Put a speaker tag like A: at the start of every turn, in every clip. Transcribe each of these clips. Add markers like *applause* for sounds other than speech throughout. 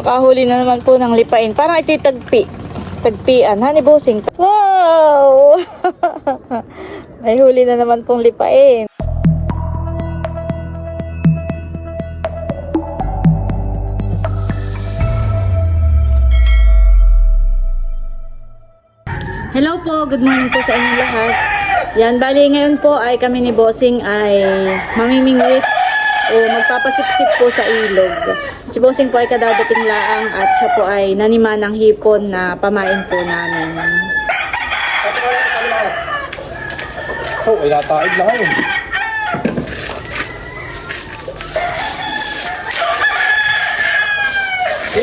A: Makahuli na naman po ng lipain. Parang ititagpi. Tagpian. Honey bossing. Wow! *laughs* May huli na naman pong lipain. Hello po, good morning po sa inyong lahat. Yan, bali ngayon po ay kami ni Bossing ay mamimingwit o magpapasipsip po sa ilog. Si Bossing po ay kadadating laang at siya po ay nanima ng hipon na pamain po namin.
B: Oh, ay nataig na ngayon.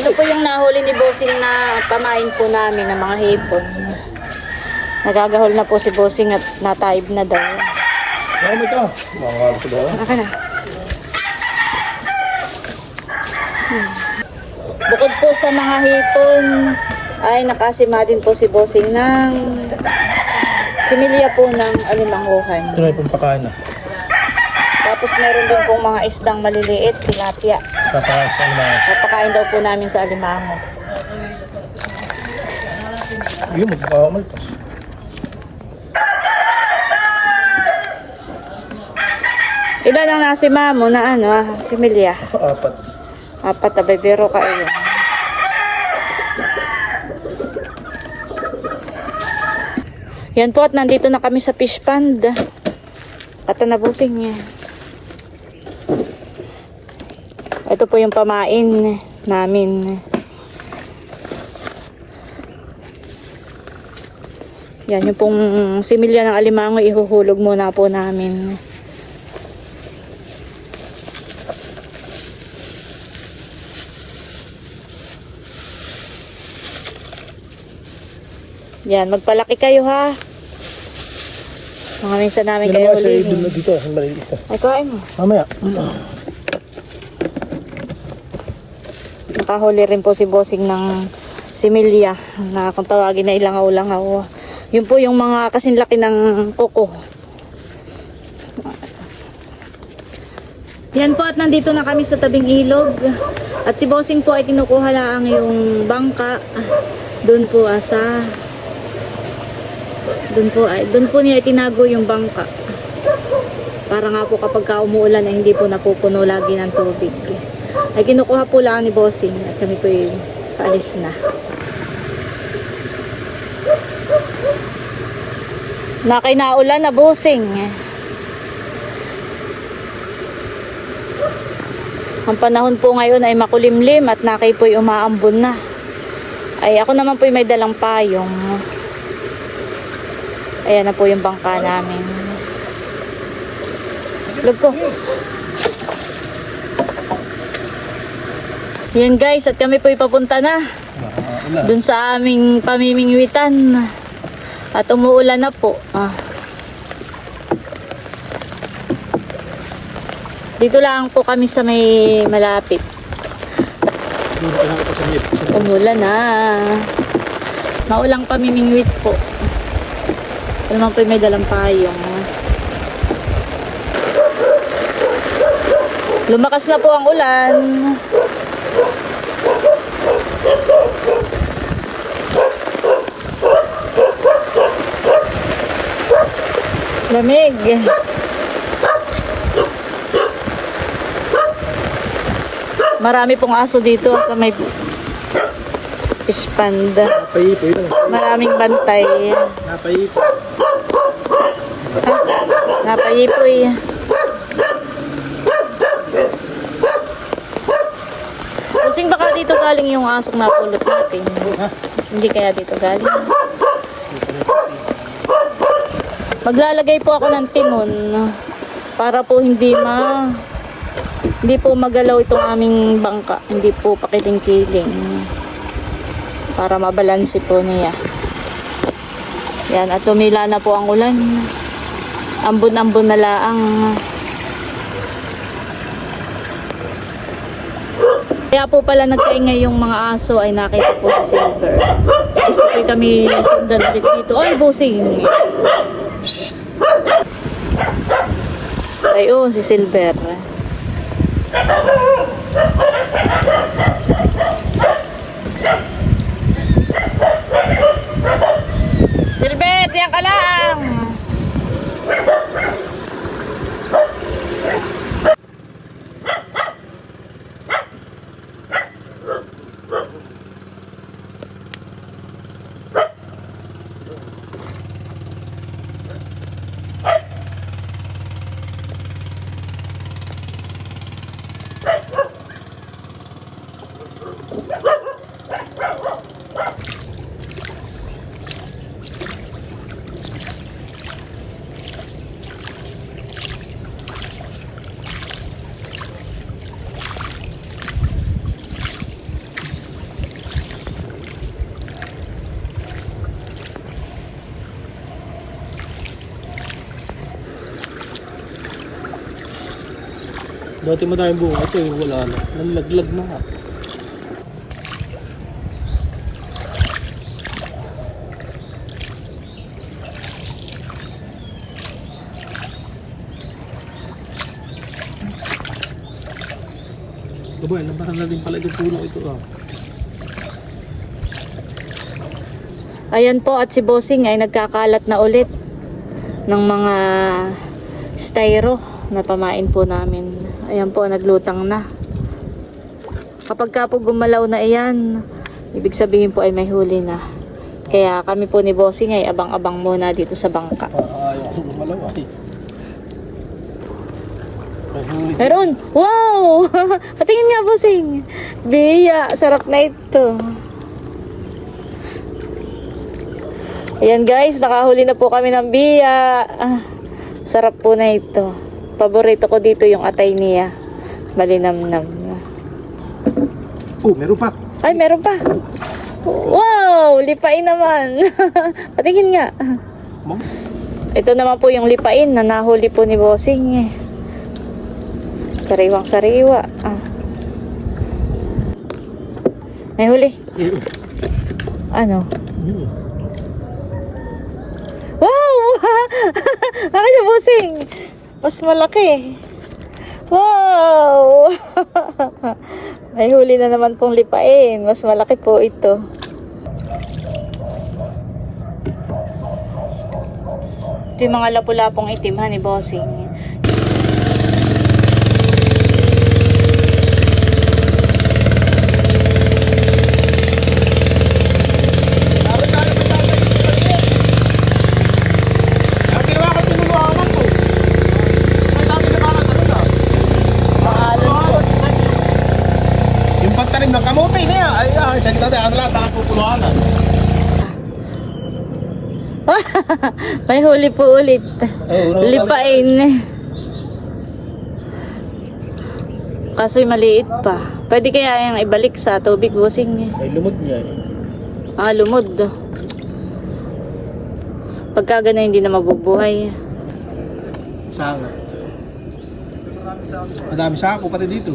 A: Ito po yung nahuli ni Bossing na pamain po namin ng mga hipon. Nagagahol na po si Bossing at nataib na daw.
B: Ano mo ito? Mga ano ko daw.
A: Aka na. Bukod po sa mga hipon, ay nakasima din po si Bossing ng similya po ng alimanguhan.
B: Ito na yung na.
A: Tapos meron din pong mga isdang maliliit, tilapia.
B: Papakain sa mga.
A: Papakain daw po namin sa alimango.
B: Yun, magpapakamal pa.
A: Ilan ang nasima mo na ano, ah, similya?
B: Apat.
A: Apat na bebero ka iyon. Yan po at nandito na kami sa fish pond. At nabusing niya. Ito po yung pamain namin. Yan yung pong similya ng alimango ihuhulog muna po namin. Yan, magpalaki kayo ha. Mga minsan namin kayo
B: sa idol na
A: hulihin.
B: dito. Ang maliit ito.
A: Ay, kain mo.
B: Mamaya.
A: Nakahuli rin po si Bossing ng similya na kung tawagin na ilangaw-langaw. Yun po yung mga kasinlaki ng kuko. Yan po at nandito na kami sa tabing ilog. At si Bossing po ay kinukuha lang yung bangka. Doon po ah, sa doon po ay doon po niya itinago yung bangka. Para nga po kapag ka umuulan ay hindi po napupuno lagi ng tubig. Ay kinukuha po lang ni Bossing at kami po yung paalis na. Nakay na ulan na Bossing. Ang panahon po ngayon ay makulimlim at nakay po'y umaambon na. Ay ako naman po'y may dalang payong. Ayan na po yung bangka namin. Log ko. Yan guys, at kami po'y papunta na. Dun sa aming pamimingwitan. At umuulan na po. Ah. Dito lang po kami sa may malapit. Umulan na. Maulang pamimingwit po. Ito naman po may dalang payong. Lumakas na po ang ulan. Lamig. Marami pong aso dito sa may fish
B: yun.
A: Maraming bantay.
B: Napayipo.
A: Napayipoy. Kusing baka dito galing yung asok na pulot natin. Hindi kaya dito galing. Maglalagay po ako ng timon para po hindi ma hindi po magalaw itong aming bangka. Hindi po pakiling-kiling. Para mabalansi po niya. Yan, at tumila na po ang ulan. Ambon-ambon na laang. Kaya po pala nagkaingay yung mga aso ay nakita po si Silver. Gusto po kami sundan ulit dito. Ay, busing! Ayun, si Silver.
B: Dati madaming bunga. Ito yung wala na. Nalaglag na nga. Aba, nabahan na din pala itong tulong ito ah.
A: Ayan po at si Bossing ay nagkakalat na ulit ng mga styro na pamain po namin. Ayan po, naglutang na. Kapag ka po gumalaw na iyan, ibig sabihin po ay may huli na. Kaya kami po ni Bossing ay abang-abang muna dito sa bangka. Meron! Wow! *laughs* Patingin nga, Bossing! Biya! Sarap na ito. Ayan guys, nakahuli na po kami ng biya. Ah, sarap po na ito. Paborito ko dito yung atay niya. Malinamnam.
B: Oh, meron pa.
A: Ay, meron pa. Wow! Lipain naman. *laughs* Patingin nga. Ito naman po yung lipain na nahuli po ni Bossing eh. Sariwang sariwa. Ah. May huli. Ano? Wow! *laughs* Akin na Bossing. Mas malaki. Wow! *laughs* May huli na naman pong lipain. Mas malaki po ito. Ito yung mga lapu-lapong itim ni Bossing.
B: Ang ginawa ko tinuluanan ko. Ang dami na parang ano na.
A: Maalon po.
B: Yung pagtanim ng kamote niya, ay ay, sa gitna ano lahat ang pupuluhanan. *laughs*
A: May huli po ulit.
B: Oh,
A: Lipain. Kaso'y maliit pa. Pwede kaya yung ibalik sa tubig busing.
B: Ay lumod niya eh.
A: Ah, lumod. Pagka ganun, hindi na mabubuhay.
B: Sanga. Madami sa ako pati dito.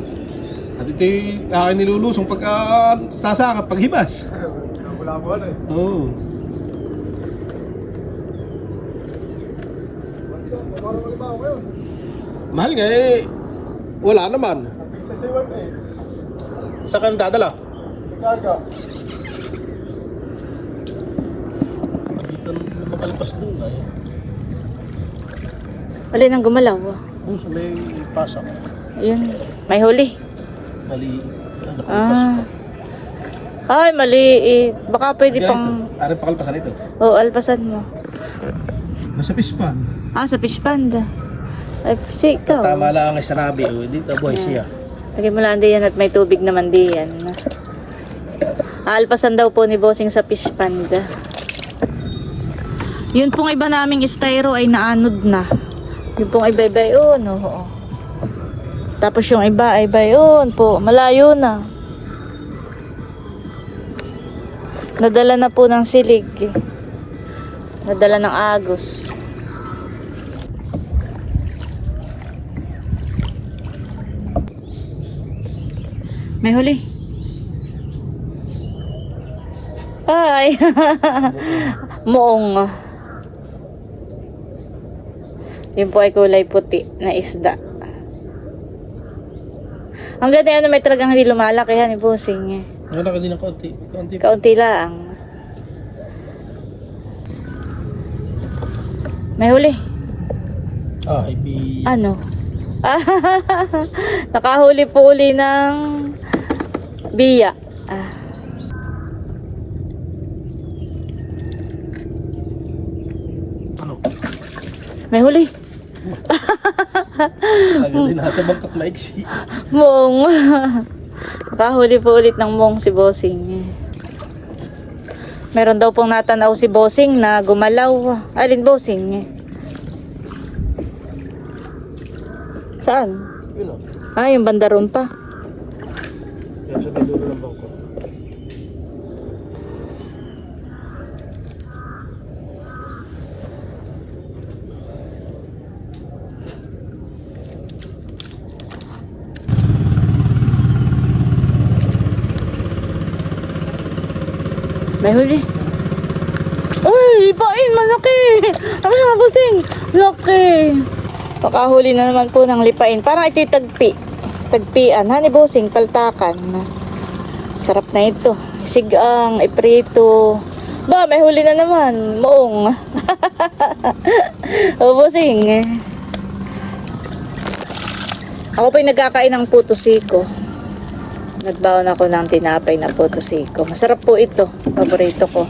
B: At ito yung aking nilulusong pagka sasaka, paghibas. Wala mo eh. Oo. Mahal nga eh. Wala naman. Sa kan dadala? Dito makalpas doon ay.
A: Wala nang gumalaw.
B: Kung sa may pasok,
A: Ayun. May huli.
B: mali.
A: Ah. Ay, maliit. Baka pwede pang...
B: Ganito. Aring pakalpasan ito.
A: Oh, alpasan mo.
B: Nasa pispan.
A: Ah, sa fish panda. Ay, si ikaw.
B: Tama lang ang sarabi. Oh, dito buhay siya.
A: Lagay mo lang diyan at may tubig naman diyan. Aalpasan daw po ni Bossing sa fish panda. Yun pong iba naming styro ay naanod na. Yun pong iba iba yun. Oo. Tapos yung iba ay iba yun po. Malayo na. Nadala na po ng silig. Nadala ng agos. May huli. Ay! *laughs* Moong. Yun po ay kulay puti na isda. Ang ganda yan na may talagang hindi lumalaki yan, ibusing eh.
B: Wala ka din ng konti. Konti.
A: Kaunti lang. May huli.
B: Ah, ibi.
A: Ano? *laughs* Nakahuli po uli ng biya. Ah.
B: Ano?
A: May huli.
B: Agad din nasa bangkak na iksi.
A: Mong. Nakahuli po ulit ng mong si Bossing. Meron daw pong natanaw si Bossing na gumalaw. Alin Bossing? Saan?
B: Yun o.
A: Ah, yung bandaron pa.
B: Yan sa dulo ng bangko.
A: May huli. Uy, ipain, malaki. Tapos mga busing. Laki. Pakahuli na naman po ng lipain. Parang ititagpi. Tagpian. Hani busing, paltakan. Sarap na ito. Sigang, iprito. Ba, may huli na naman. Moong. *laughs* o, busing. Ako po'y nagkakain ng putusiko. Nagbaon ako ng tinapay na putusiko. Masarap po ito. Paborito ko.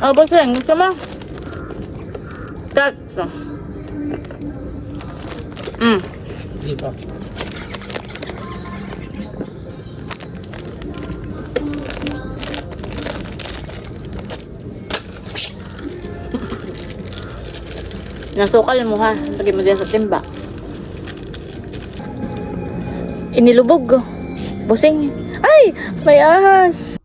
A: Oh, busing. Gusto mo? Tatso. Mm.
B: Hindi pa.
A: Nasukal mo ha. Lagay mo din sa timba. Inilubog. Busing. Ay! May ahas!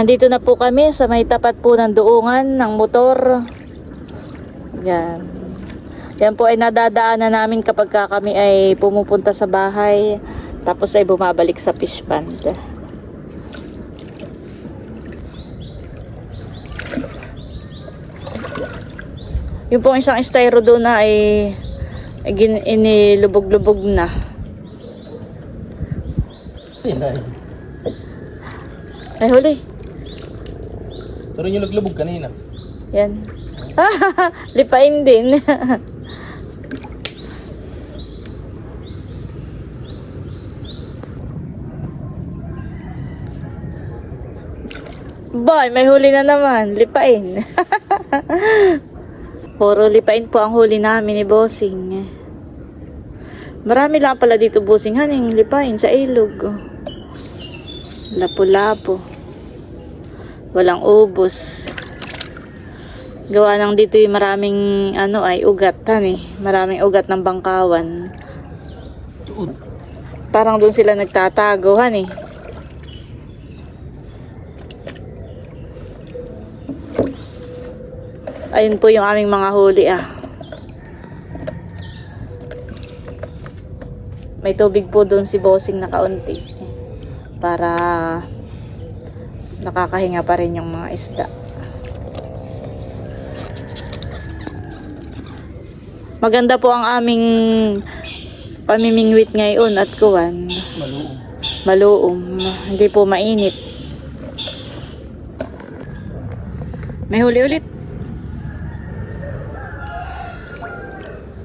A: Nandito na po kami sa may tapat po ng duungan ng motor. Yan. Yan po ay nadadaanan namin kapag ka kami ay pumupunta sa bahay tapos ay bumabalik sa fish pond. Yung pong isang styro doon na ay, ay inilubog-lubog na. Ay huli.
B: Pero yung naglubog kanina.
A: Yan. *laughs* Lipain din. *laughs* Boy, may huli na naman. Lipain. *laughs* Puro lipain po ang huli namin ni Bossing. Marami lang pala dito Bossing haning lipain sa ilog. Lapo-lapo. Walang ubos. Gawa nang dito yung maraming ano ay ugat tan eh. Maraming ugat ng bangkawan. Parang doon sila nagtatago han eh. Ayun po yung aming mga huli ah. May tubig po doon si Bossing na kaunti. Para nakakahinga pa rin yung mga isda. Maganda po ang aming pamimingwit ngayon at kuwan.
B: Maluong.
A: Maluom. Hindi po mainit. May huli ulit.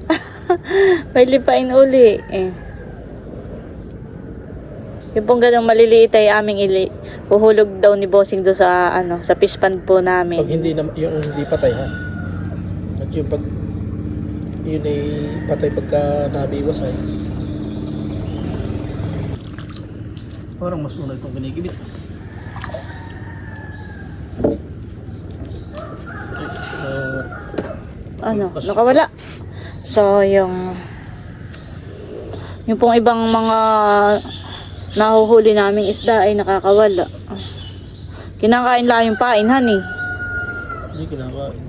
A: *laughs* May lipain uli. Eh. Yung pong ganong maliliit ay aming ili. Uhulog daw ni Bossing do sa ano sa fish pond po
B: Pag
A: namin.
B: hindi na, yung hindi patay ha. At yung pag yun ay patay pagka nabiwas ay parang mas una itong kinikibit. So,
A: Ano, nakawala. So, yung yung pong ibang mga nahuhuli naming isda ay nakakawala. Kinakain lang yung pain, honey.
B: hindi kinakain.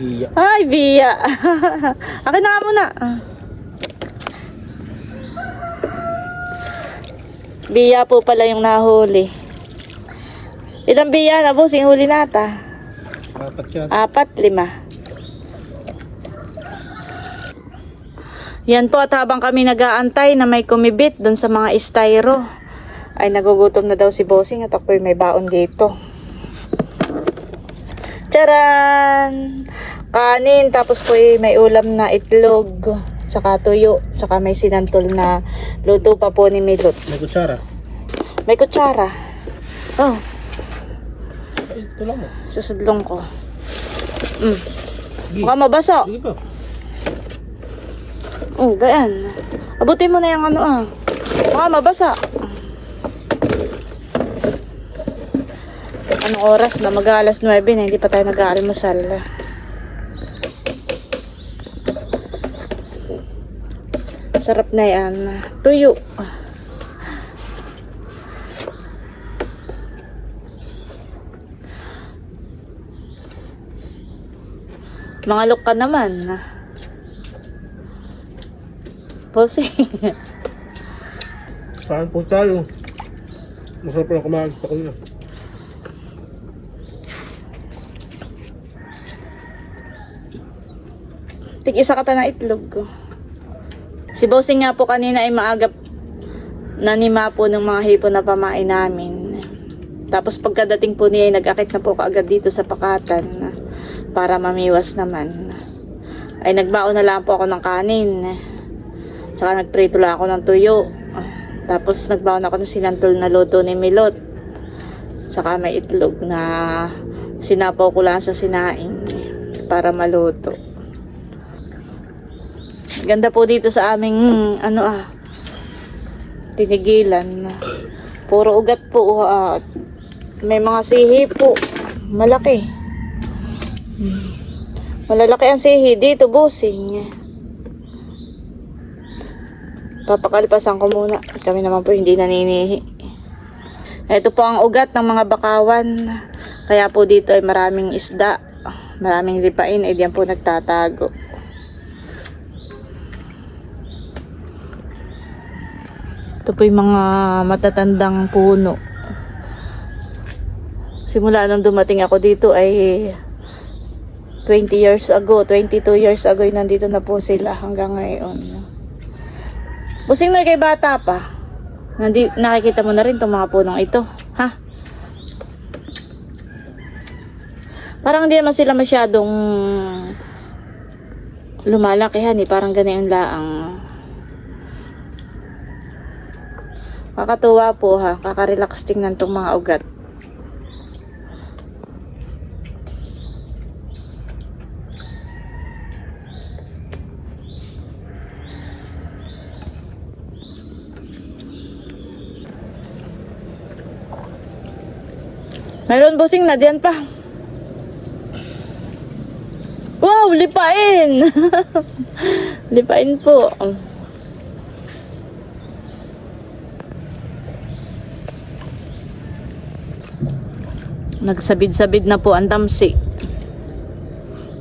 B: Biya.
A: Ay, biya. *laughs* Akin na muna. Biya po pala yung nahuli. Ilang biya na boss, yung huli nata?
B: Apat yan.
A: Apat, lima. Yan po at habang kami nag-aantay na may kumibit doon sa mga styro ay nagugutom na daw si Bossing at ako'y may baon dito. Charan! Kanin, tapos po may ulam na itlog, saka tuyo, saka may sinantol na luto pa po ni Milot.
B: May kutsara.
A: May kutsara. Oh,
B: Ay, ito lang mo.
A: susudlong ko. Mm. Baka mabasa.
B: Sige pa.
A: Oh, bayan. Abutin mo na yung ano ah. Baka mabasa. Anong oras na? Mag-aalas 9 na, hindi pa tayo nag-aalmusal. Sarap na yan. Tuyo. Mga look ka naman. Posing.
B: Saan po tayo? Masarap na kumain sa kanila.
A: Tig isa ka na itlog. Si Bossing nga po kanina ay maagap nanima po ng mga hipon na pamain namin. Tapos pagkadating po niya ay nag-akit na po kaagad dito sa pakatan para mamiwas naman. Ay nagbaon na lang po ako ng kanin. Tsaka nagprito lang ako ng tuyo. Tapos nagbaon ako ng sinantol na loto ni Milot. Tsaka may itlog na sinapaw ko lang sa sinaing para maluto. Ganda po dito sa aming ano ah tinigilan. Puro ugat po ah. at may mga sihi po. Malaki. Malalaki ang sihi dito, bossing. Papakalpasan ko muna. Kami naman po hindi naninihi. Ito po ang ugat ng mga bakawan. Kaya po dito ay maraming isda. Maraming lipain. Eh diyan po nagtatago. Ito po yung mga matatandang puno. Simula nung dumating ako dito ay 20 years ago, 22 years ago nandito na po sila hanggang ngayon. Busing na kay bata pa. Nandi, nakikita mo na rin itong mga punong ito. Ha? Parang hindi naman sila masyadong lumalakihan eh. Parang ganyan laang. Kakatuwa po ha. Kakarelax tingnan tong mga ugat. Meron busing na diyan pa. Wow, lipain! *laughs* lipain po. Nagsabid-sabid na po ang damsi.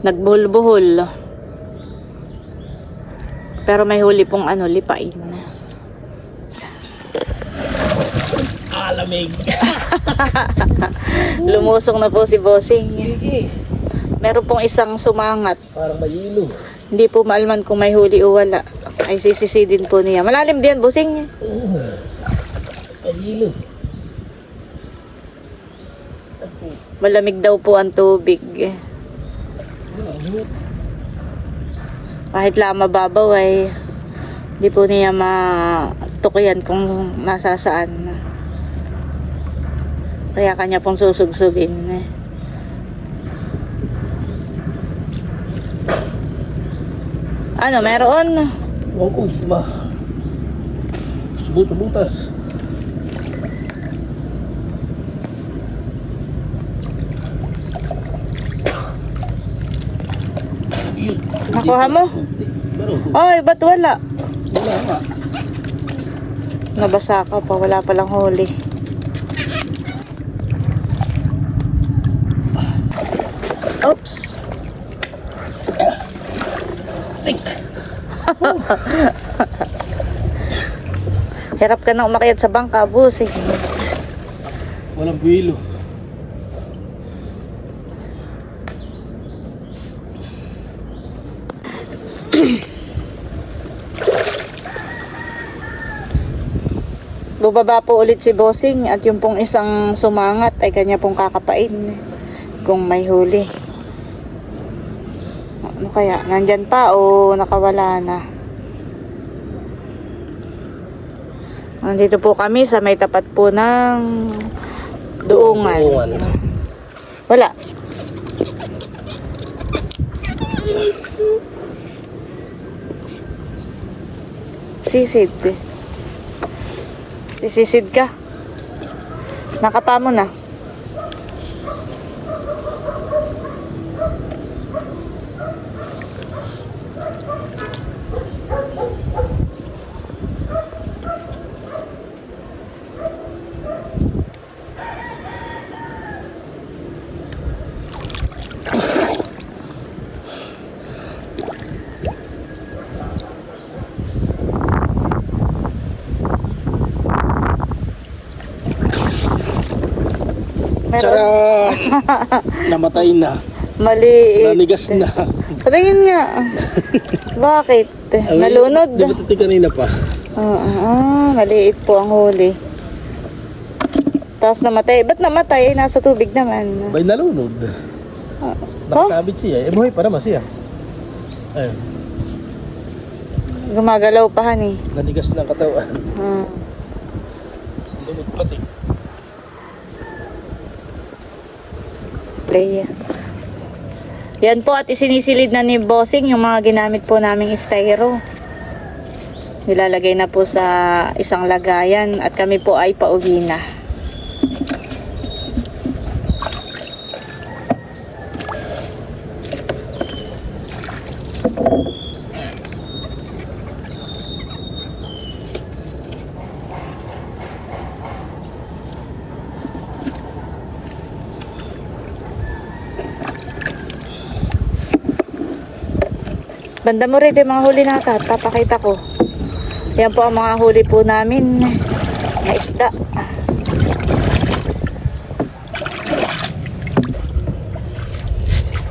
A: Nagbuhol-buhol. Pero may huli pong ano, lipain.
B: Alamig! *laughs* *laughs*
A: Lumusong na po si Bossing. Meron pong isang sumangat.
B: Parang mayilo.
A: Hindi po maalman kung may huli o wala. Ay sisisidin po niya. Malalim din, Bossing.
B: Mayilo.
A: Malamig daw po ang tubig. Kahit lang mababaw ay hindi po niya matukyan kung nasa saan. Kaya kanya pong susugsugin. Ano, meron?
B: Huwag ko, ma. Subot-subutas.
A: Nakuha mo? Ay, ba't wala?
B: Wala nga.
A: Nabasa ka pa, wala palang huli. Oops. Hirap ka na umakyat sa bangka, busi.
B: Walang buwilo. *clears throat*
A: Bubaba po ulit si Bossing at yung pong isang sumangat ay kanya pong kakapain kung may huli. Ano kaya? Nandyan pa o nakawala na? Nandito po kami sa may tapat po ng duungan. Wala. Sisid. Sisisid ka. Nakapa mo na.
B: Tsara! Namatay na.
A: Maliit.
B: Nanigas na.
A: Patingin nga. Bakit? Nalunod?
B: Di ba ito kanina pa?
A: Oo, ah, maliit po ang huli. Tapos namatay. Ba't namatay? Nasa tubig naman.
B: Bay nalunod.
A: Oh?
B: Nakasabit siya. Eh, buhay pa naman siya. Ayun.
A: Gumagalaw pa han eh.
B: Nanigas na ang katawan.
A: Ah.
B: Lumot pati.
A: Play. Yan po at isinisilid na ni Bossing yung mga ginamit po naming styro. Nilalagay na po sa isang lagayan at kami po ay pauwi na. Banda mo yung mga huli nata. Papakita ko. Yan po ang mga huli po namin na isda.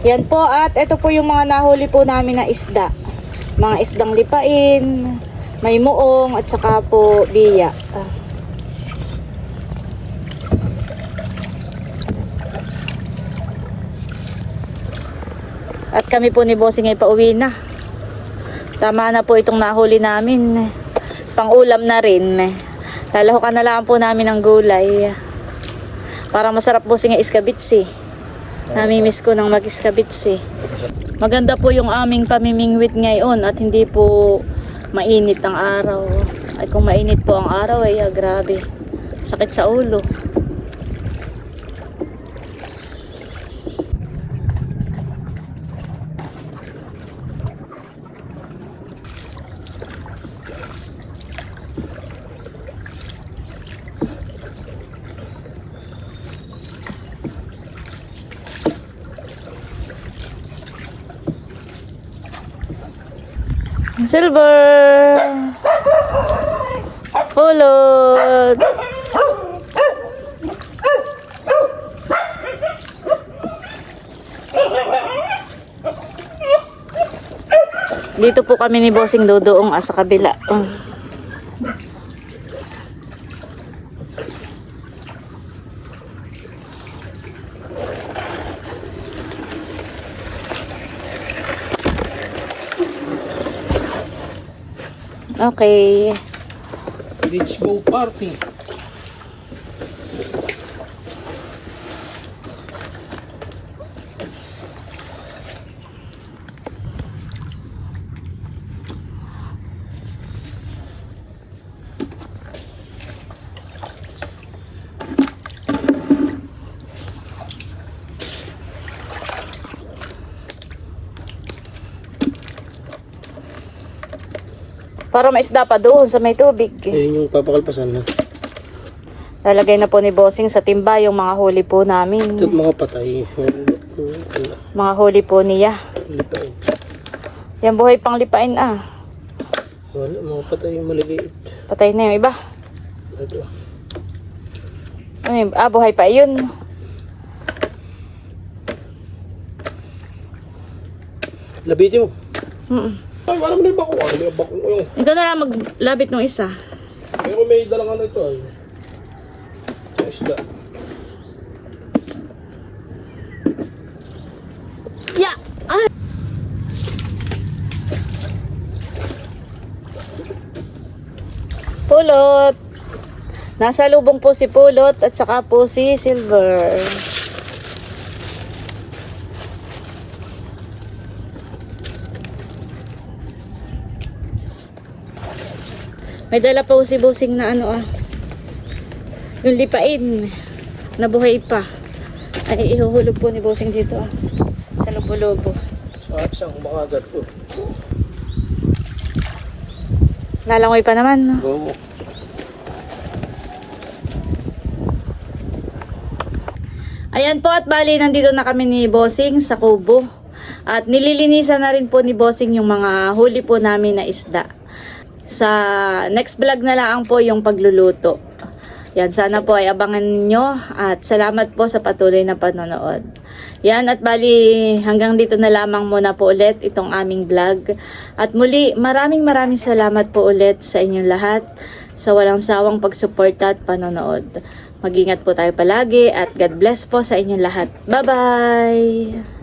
A: Yan po at ito po yung mga nahuli po namin na isda. Mga isdang lipain, may muong at saka po biya. At kami po ni Bossing ay pauwi na. Tama na po itong nahuli namin. Pang-ulam na rin. Lalahukan na lang po namin ng gulay. Para masarap po nga iskabitsi. Namimiss ko ng mag-iskabitsi. Maganda po yung aming pamimingwit ngayon at hindi po mainit ang araw. Ay kung mainit po ang araw ay ah, grabe. Sakit sa ulo. Silver! Pulot! Dito po kami ni Bossing Dodoong ah, sa kabila. Mm. Okay.
B: Let's go party.
A: Para maisda pa doon sa may tubig.
B: Ayun yung papakalpasan na.
A: Lalagay na po ni Bossing sa timba yung mga huli po
B: Ito
A: namin.
B: mga patay.
A: Mga huli po niya.
B: lipain.
A: Yan buhay pang lipain ah.
B: Wala, mga patay yung maliliit.
A: Patay na yung iba.
B: Ito.
A: Ano yun? Ah, buhay pa yun.
B: Labitin mo.
A: Mm.
B: Ay, wala mo na yung bako. Ano yung bako yung...
A: Ikaw na lang maglabit ng isa.
B: Ayun, may dalang ano ito ay. Yung isda.
A: Ya! Ah! Pulot! Nasa lubong po si Pulot at saka po si Silver. May dala pa po si Busing na ano ah. Yung lipain. Nabuhay pa. Ay ihuhulog po ni Busing dito ah. Sa lubo-lubo.
B: Ah, siyang kumakagat ko.
A: Lalangoy pa naman.
B: Oo.
A: Ayan po at bali nandito na kami ni Bossing sa Kubo. At nililinisan na rin po ni Bossing yung mga huli po namin na isda. Sa next vlog na lang po yung pagluluto. Yan, sana po ay abangan ninyo at salamat po sa patuloy na panonood. Yan, at bali hanggang dito na lamang muna po ulit itong aming vlog. At muli, maraming maraming salamat po ulit sa inyong lahat sa walang sawang pagsuporta at panonood. Mag-ingat po tayo palagi at God bless po sa inyong lahat. Bye-bye!